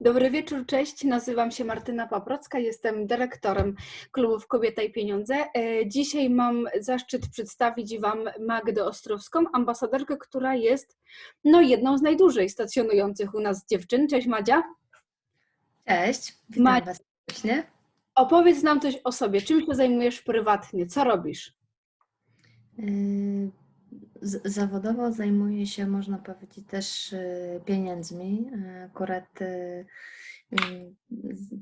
Dobry wieczór, cześć. Nazywam się Martyna Paprocka, jestem dyrektorem klubów Kobieta i Pieniądze. E, Dzisiaj mam zaszczyt przedstawić Wam Magdę Ostrowską, ambasadorkę, która jest no, jedną z najdłużej stacjonujących u nas dziewczyn. Cześć Madzia. Cześć, witam Ma- Was serdecznie. Opowiedz nam coś o sobie. Czym się zajmujesz prywatnie? Co robisz? Yy, Zawodowo zajmuję się, można powiedzieć, też yy, pieniędzmi. Akurat yy, z-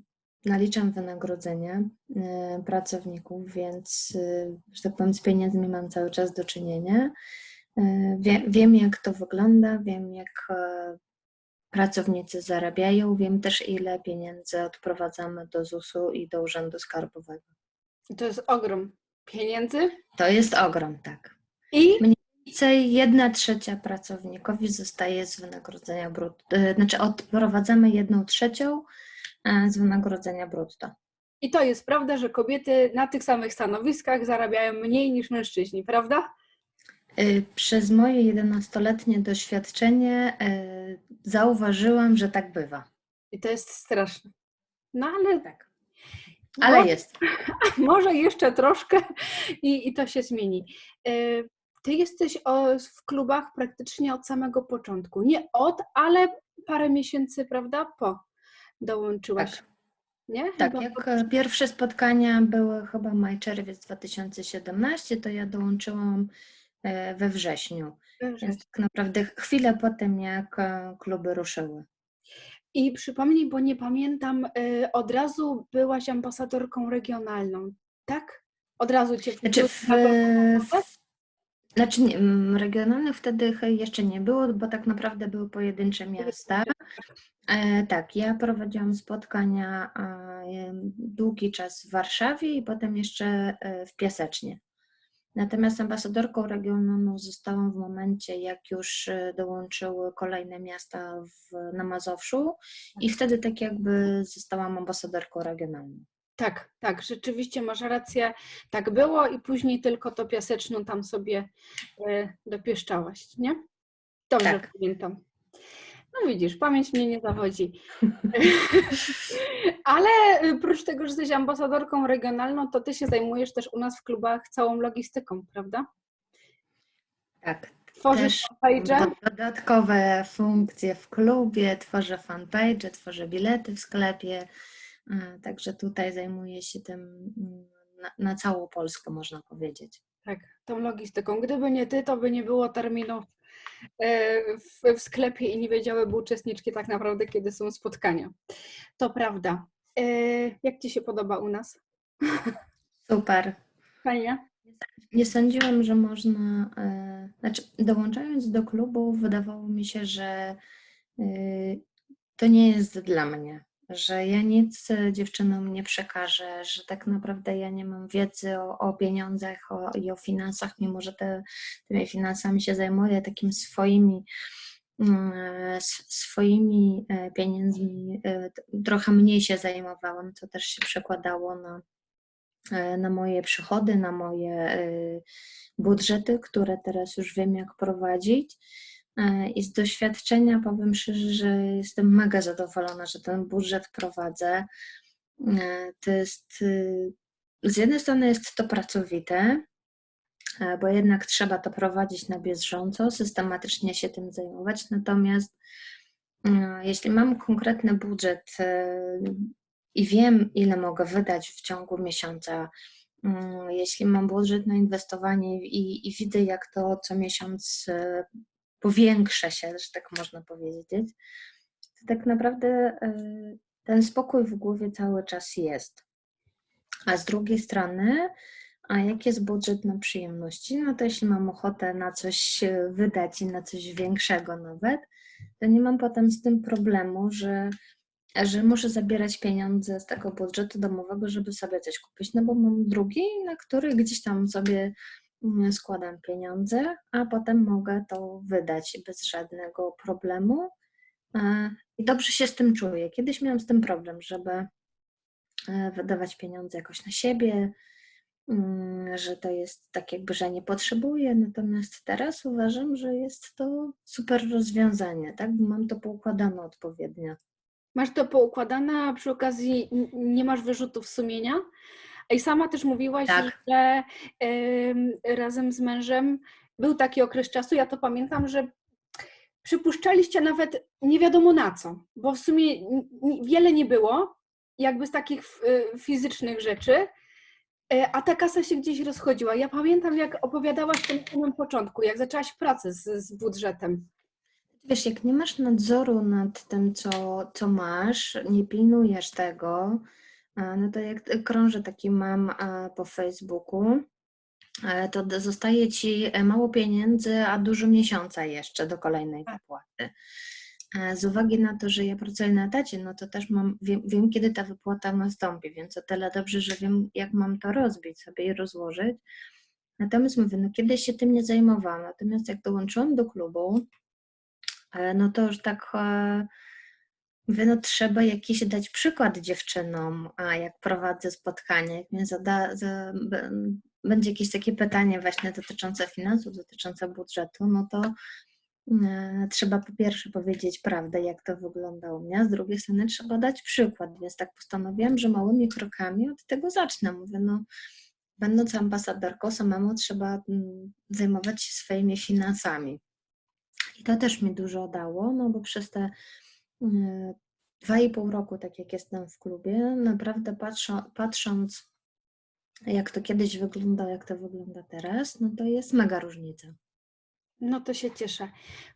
naliczam wynagrodzenie pracowników, więc, że tak powiem, z pieniędzmi mam cały czas do czynienia. Wie, wiem, jak to wygląda, wiem, jak e, pracownicy zarabiają, wiem też, ile pieniędzy odprowadzamy do ZUS-u i do Urzędu Skarbowego. To jest ogrom pieniędzy To jest ogrom, tak. i Mniej więcej jedna trzecia pracownikowi zostaje z wynagrodzenia brutto. e, Znaczy odprowadzamy jedną trzecią e, z wynagrodzenia brutto. I to jest prawda, że kobiety na tych samych stanowiskach zarabiają mniej niż mężczyźni, prawda? E, Przez moje 11-letnie doświadczenie zauważyłam, że tak bywa. I to jest straszne. No ale Tak. Ale Może- jest. Może jeszcze troszkę i, i to się zmieni. Ty jesteś w klubach praktycznie od samego początku. Nie od, ale parę miesięcy, prawda, po dołączyłaś. Tak. Nie? Tak, Chyba jak e, pierwsze spotkania były chyba maj-czerwiec 2017, to ja dołączyłam e, we wrześniu. po- Więc tak naprawdę chwilę po tym, jak e, kluby ruszyły. I przypomnij, bo nie pamiętam, od razu byłaś ambasadorką regionalną, tak? Od razu cię Znaczy, w, w, znaczy regionalnych wtedy jeszcze nie było, bo tak naprawdę były pojedyncze miasta. E, tak, ja prowadziłam spotkania e, długi czas w Warszawie i potem jeszcze e, w Piasecznie. Natomiast ambasadorką regionalną zostałam w momencie, jak już dołączyły kolejne miasta w, na Mazowszu i wtedy tak jakby zostałam ambasadorką regionalną. Tak, tak, rzeczywiście masz rację, tak było i później tylko to piaseczną tam sobie e, dopieszczałaś, nie? Dobrze Tak. pamiętam. No widzisz, pamięć mnie nie zawodzi. Ale y, oprócz tego, że jesteś ambasadorką regionalną, to ty się zajmujesz też u nas w klubach całą logistyką, prawda? Tak, Tworzysz do- dodatkowe funkcje w klubie, tworzę fanpage, tworzę bilety w sklepie, e, także tutaj zajmuję się tym mm, na, na całą Polskę, można powiedzieć. Tak, tą logistyką. Gdyby nie ty, to by nie było terminów e, w, w sklepie i nie wiedziałyby uczestniczki tak naprawdę, kiedy są spotkania. To prawda. E, Jak ci się podoba u nas? Super. Fajnie? Nie sądziłam, że można, e, znaczy dołączając do klubu, wydawało mi się, że e, to nie jest dla mnie, że ja nic e, dziewczynom nie przekażę, że tak naprawdę ja nie mam wiedzy o, o pieniądzach o, i o finansach, mimo że te, tymi finansami się zajmuję, takim swoimi mm, s- swoimi e, pieniędzmi e, trochę mniej się zajmowałam, co też się przekładało na, e, na moje przychody, na moje e, budżety, które teraz już wiem, jak prowadzić. E, I z doświadczenia powiem szczerze, że jestem mega zadowolona, że ten budżet prowadzę. E, To jest, y, z jednej strony jest to pracowite, e, bo jednak trzeba to prowadzić na bieżąco, systematycznie się tym zajmować. Natomiast jeśli mam konkretny budżet i wiem, ile mogę wydać w ciągu miesiąca, jeśli mam budżet na inwestowanie i, i widzę, jak to co miesiąc powiększa się, że tak można powiedzieć, to tak naprawdę e, ten spokój w głowie cały czas jest. A z drugiej strony, a jak jest budżet na przyjemności, no to jeśli mam ochotę na coś wydać i na coś większego nawet, to nie mam potem z tym problemu, że, że muszę zabierać pieniądze z tego budżetu domowego, żeby sobie coś kupić, no bo mam drugi, na który gdzieś tam sobie składam pieniądze, a potem mogę to wydać bez żadnego problemu. E, I dobrze się z tym czuję. Kiedyś miałam z tym problem, żeby e, wydawać pieniądze jakoś na siebie, mm, że to jest tak jakby, że nie potrzebuję, natomiast teraz uważam, że jest to super rozwiązanie, tak? Bo mam to poukładane odpowiednio. Masz to poukładane, a przy okazji nie masz wyrzutów sumienia. I sama też mówiłaś, Tak. że em, razem z mężem był taki okres czasu, ja to pamiętam, że przypuszczaliście nawet nie wiadomo na co, bo w sumie wiele nie było, jakby z takich y, fizycznych rzeczy, e, a ta kasa się gdzieś rozchodziła. Ja pamiętam, jak opowiadałaś w tym samym początku, jak zaczęłaś pracę z, z budżetem. Wiesz, jak nie masz nadzoru nad tym, co, co masz, nie pilnujesz tego, no to jak krąży taki mam po Facebooku, e, to zostaje ci e, mało pieniędzy, a dużo miesiąca jeszcze do kolejnej Tak. wypłaty. E, Z uwagi na to, że ja pracuję na etacie, no to też mam, wiem, wiem, kiedy ta wypłata nastąpi, więc o tyle dobrze, że wiem, jak mam to rozbić sobie i rozłożyć. Natomiast mówię, no kiedyś się tym nie zajmowałam, natomiast jak dołączyłam do klubu, E, no to już tak e, mówię, no trzeba jakiś dać przykład dziewczynom, a jak prowadzę spotkanie, jak mnie zada, za, będzie jakieś takie pytanie właśnie dotyczące finansów, dotyczące budżetu, no to e, trzeba po pierwsze powiedzieć prawdę, jak to wygląda u mnie, z drugiej strony trzeba dać przykład, więc tak postanowiłam, że małymi krokami od tego zacznę. Mówię, no będąc ambasadorką, samemu trzeba zajmować się swoimi finansami. I to też mi dużo dało, no bo przez te dwa i pół roku, tak jak jestem w klubie, naprawdę patrzą, patrząc, jak to kiedyś wygląda, jak to wygląda teraz, no to jest mega różnica. No to się cieszę.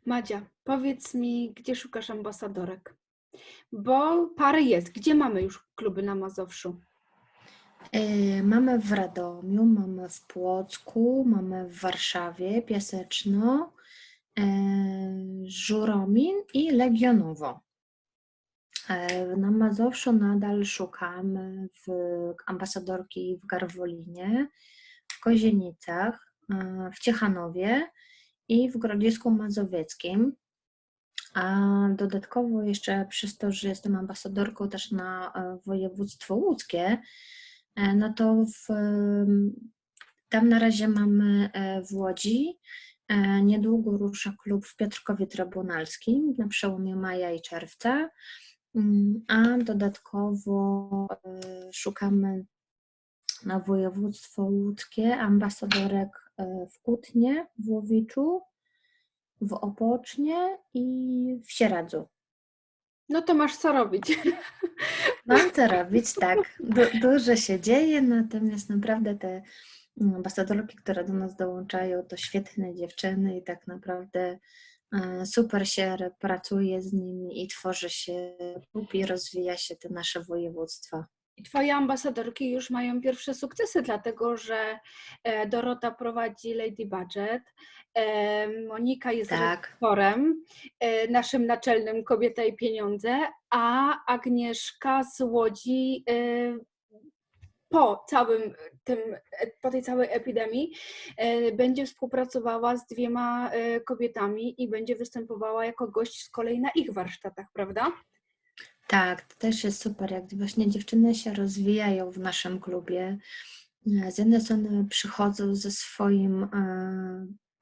Madzia, powiedz mi, gdzie szukasz ambasadorek? Bo parę jest. Gdzie mamy już kluby na Mazowszu? E, Mamy w Radomiu, mamy w Płocku, mamy w Warszawie, Piaseczno, e, Żuromin i Legionowo. E, Na Mazowszu nadal szukamy w ambasadorki w Garwolinie, w Kozienicach, e, w Ciechanowie i w Grodzisku Mazowieckim. A dodatkowo jeszcze przez to, że jestem ambasadorką też na e, województwo łódzkie, no to w, tam na razie mamy w Łodzi. Niedługo rusza klub w Piotrkowie Trybunalskim na przełomie maja i czerwca. Mm, A dodatkowo e, szukamy na województwo łódzkie ambasadorek e, w Kutnie, w Łowiczu, w Opocznie i w Sieradzu. No to masz co robić. Mam co robić, tak. Du- dużo się dzieje, natomiast naprawdę te mm, ambasadorki, które do nas dołączają, to świetne dziewczyny i tak naprawdę super się pracuje z nimi i tworzy się klub i rozwija się te nasze województwa. I Twoje ambasadorki już mają pierwsze sukcesy, dlatego że e, Dorota prowadzi Lady Budget, e, Monika jest Tak. redaktorem, e, naszym naczelnym Kobieta i Pieniądze, a Agnieszka z Łodzi e, po całym tym, e, po tej całej epidemii e, będzie współpracowała z dwiema e, kobietami i będzie występowała jako gość z kolei na ich warsztatach, prawda? Tak, to też jest super, jak właśnie dziewczyny się rozwijają w naszym klubie. Z jednej strony przychodzą ze swoim,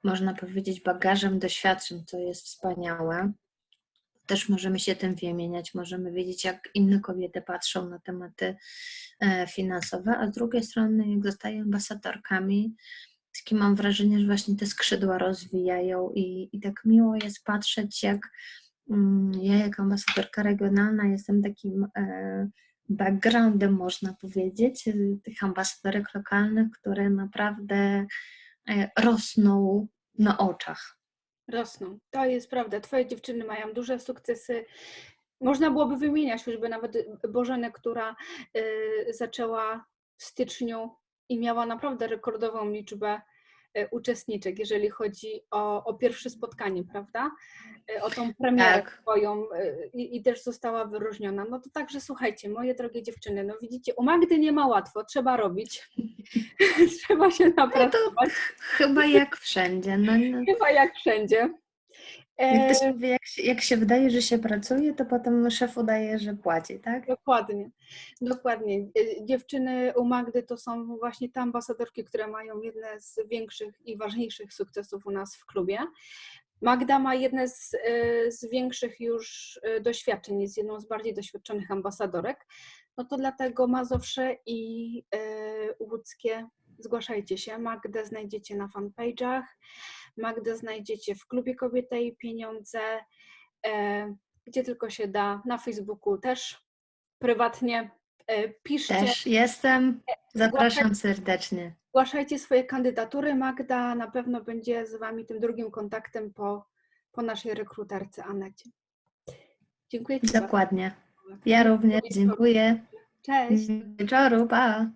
można powiedzieć, bagażem doświadczeń, co jest wspaniałe. Też możemy się tym wymieniać, możemy wiedzieć, jak inne kobiety patrzą na tematy e, finansowe, a z drugiej strony, jak zostają ambasadorkami, takie mam wrażenie, że właśnie te skrzydła rozwijają i, i tak miło jest patrzeć, jak Mm, Ja, jako ambasadorka regionalna, jestem takim e, backgroundem, można powiedzieć, y, tych ambasadorek lokalnych, które naprawdę e, rosną na oczach. Rosną. To jest prawda. Twoje dziewczyny mają duże sukcesy. Można byłoby wymieniać choćby nawet Bożenę, która y, zaczęła w styczniu i miała naprawdę rekordową liczbę uczestniczek, jeżeli chodzi o, o pierwsze spotkanie, prawda? Y, O tą premierę Tak. swoją y, i, i też została wyróżniona. No to także słuchajcie, moje drogie dziewczyny, no widzicie, u Magdy nie ma łatwo, trzeba robić. trzeba się napracować, Chyba jak wszędzie. No, no. chyba jak wszędzie. Jak, to E, się, mówi, jak, się, jak się wydaje, że się pracuje, to potem szef udaje, że płaci, tak? Dokładnie, dokładnie. E, Dziewczyny u Magdy to są właśnie te ambasadorki, które mają jedne z większych i ważniejszych sukcesów u nas w klubie. Magda ma jedne z, y, z większych już y, doświadczeń, jest jedną z bardziej doświadczonych ambasadorek. No to dlatego Mazowsze i Łódzkie zgłaszajcie się. Magdę znajdziecie na fanpage'ach, Magdę znajdziecie w Klubie Kobieta i Pieniądze, e, gdzie tylko się da, na Facebooku też, prywatnie. E, Piszcie, Też jestem. Zapraszam serdecznie. zgłaszajcie swoje kandydatury. Magda na pewno będzie z Wami tym drugim kontaktem po, po naszej rekruterce Anecie. Dziękuję Ci bardzo. Dokładnie. Ja również dziękuję. Cześć. Wieczoru, pa.